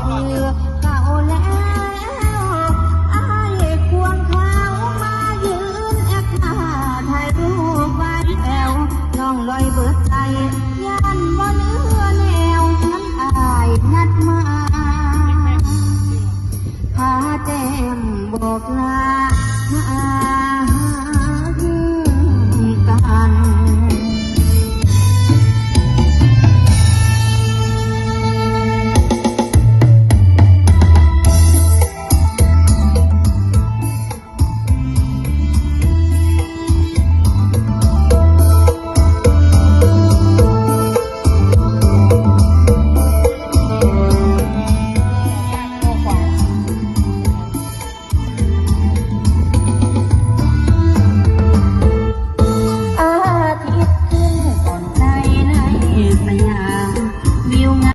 คือเก่าแล้วไอ้ควงเขามายืนอบหาถ่ายรูปไว้แอวน้องลอยเบิดใจย่นบ่นื้อวทั้งายนัดมาหาแต้มบกลา